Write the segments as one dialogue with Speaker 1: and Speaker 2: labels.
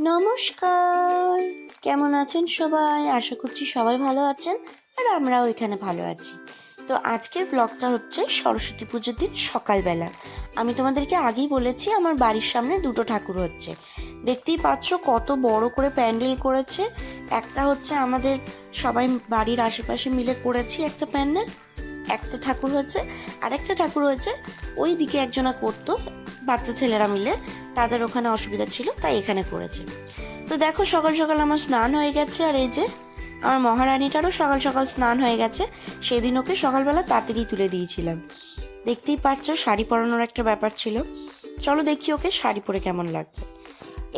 Speaker 1: নমস্কার। কেমন আছেন সবাই? আশা করছি সবাই ভালো আছেন আর আমরাও এখানে ভালো আছি। তো আজকের ব্লগটা হচ্ছে সরস্বতী পুজোর দিন সকালবেলা। আমি তোমাদেরকে আগেই বলেছি, আমার বাড়ির সামনে দুটো ঠাকুর হচ্ছে। দেখতেই পাচ্ছ কত বড় করে প্যান্ডেল করেছে। একটা হচ্ছে আমাদের সবাই বাড়ির আশেপাশে মিলে করেছি একটা প্যান্ডেল, একটা ঠাকুর হচ্ছে আর একটা ঠাকুর হচ্ছে। ওই দিকে একজনা করতো, বাচ্চা ছেলেরা মিলে। তাদের ওখানে অসুবিধা ছিল, তাই এখানে করেছে। তো দেখো সকাল সকাল আমার স্নান হয়ে গেছে, আর এই যে আমার মহারানীটারও সকাল সকাল স্নান হয়ে গেছে, সেদিন ওকে সকালবেলা তাড়াতাড়ি তুলে দিয়েছিলাম। দেখতেই পাচ্ছ শাড়ি পরানোর একটা ব্যাপার ছিল। চলো দেখি ওকে শাড়ি পরে কেমন লাগছে।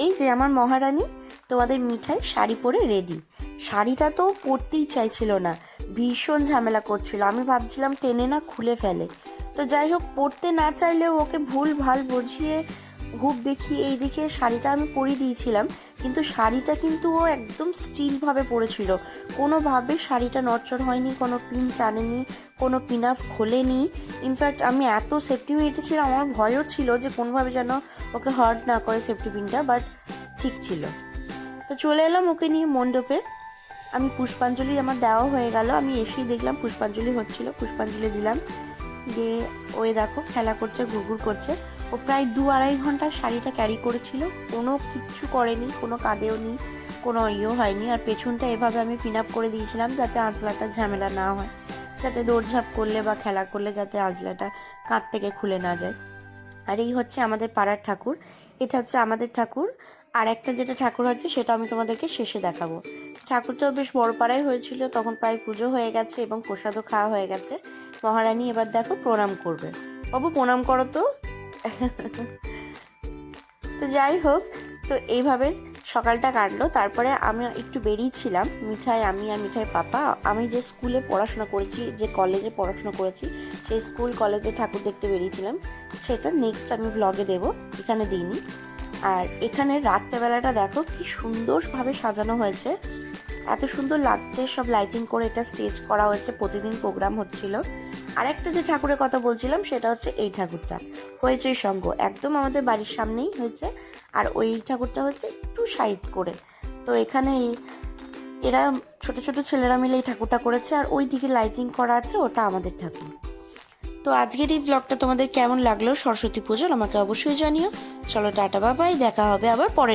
Speaker 1: এই যে আমার মহারানী, তোমাদের মিঠাই শাড়ি পরে রেডি শাড়িটা তো পরতেই চাইছিল না, ভীষণ ঝামেলা করছিল। আমি ভাবছিলাম টেনে না খুলে ফেলে। তো যাই হোক, পরতে না চাইলেও ওকে ভুল ভালো বুঝিয়ে হুপ দেখিয়ে এই দিকে শাড়িটা আমি পরিয়ে দিয়েছিলাম, কিন্তু শাড়িটা কিন্তু ও একদম স্টিলভাবে পরেছিল। কোনোভাবে শাড়িটা নড়চড় হয়নি, কোনো পিন টানেনি, কোনো পিন আপ খোলেনি। ইনফ্যাক্ট আমি এত সেফটি মেটেছিলাম আমার ভয়ও ছিল যে কোনোভাবে যেন ওকে হার্ট না করে সেফটি পিনটা বাট ঠিক ছিল। তো চলে এলাম ওকে নিয়ে মণ্ডপে। আমি পুষ্পাঞ্জলি আমার দেওয়া হয়ে গেল, আমি এসেই দেখলাম পুষ্পাঞ্জলি হচ্ছিল, পুষ্পাঞ্জলি দিলাম। দিয়ে ওই দেখো, খেলা করছে, ঘুরঘুর করছে। ও প্রায় দু আড়াই ঘণ্টা শাড়িটা ক্যারি করেছিল। কোনো কিচ্ছু করেনি, কোনো কাঁদেও নি, কোনো ইয়েও হয়নি। আর পেছনটা এভাবে আমি পিন আপ করে দিয়েছিলাম যাতে আঁচলাটা ঝামেলা না হয়। যাতে দৌড়ঝাঁপ করলে বা খেলা করলে যাতে আঁচলাটা কাঁধ থেকে খুলে না যায়। আর এই হচ্ছে আমাদের পাড়ার ঠাকুর। এটা হচ্ছে আমাদের ঠাকুর। আর একটা যেটা ঠাকুর হচ্ছে সেটা আমি তোমাদেরকে শেষে দেখাবো। ঠাকুরটাও বেশ বড় পাড়ায় হয়েছিল, তখন প্রায় পুজো হয়ে গেছে এবং প্রসাদও খাওয়া হয়ে গেছে। মহারানী এবার দেখো প্রণাম করবে। বাবু, প্রণাম করো তো। তো যাই হোক, তো এইভাবে সকালটা কাটলো। তারপরে আমি একটু বেরিয়েছিলাম, মিঠাই, আমি আর মিঠাই পাপা। আমি যে স্কুলে পড়াশোনা করেছি, যে কলেজে পড়াশোনা করেছি, সেই স্কুল কলেজে ঠাকুর দেখতে বেরিয়েছিলাম। সেটা নেক্সট আমি ব্লগে দেব, এখানে দিইনি। আর এখানে রাত্রেবেলাটা দেখো, কি সুন্দরভাবে সাজানো হয়েছে। এত সুন্দর লাগছে, সব লাইটিং করে এটা স্টেজ করা হয়েছে, প্রতিদিন প্রোগ্রাম হচ্ছিল। আরেকটা যে ঠাকুরের কথা বলছিলাম, সেটা হচ্ছে এই ঠাকুরটা হয়েছে সঙ্গ, একদম আমাদের বাড়ির সামনেই হয়েছে। আর ওই ঠাকুরটা হচ্ছে একটু সাইড করে। তো এখানে এরা ছোট ছোট ছেলেরা মিলে এই ঠাকুরটা করেছে, আর ওই দিকে লাইটিং করা আছে, ওটা আমাদের ঠাকুর। তো আজকের এই ব্লগটা তোমাদের কেমন লাগল? সরস্বতী পুজোর, আমাকে অবশ্যই জানিও। চলো টাটা বাবাই দেখা হবে আবার পরের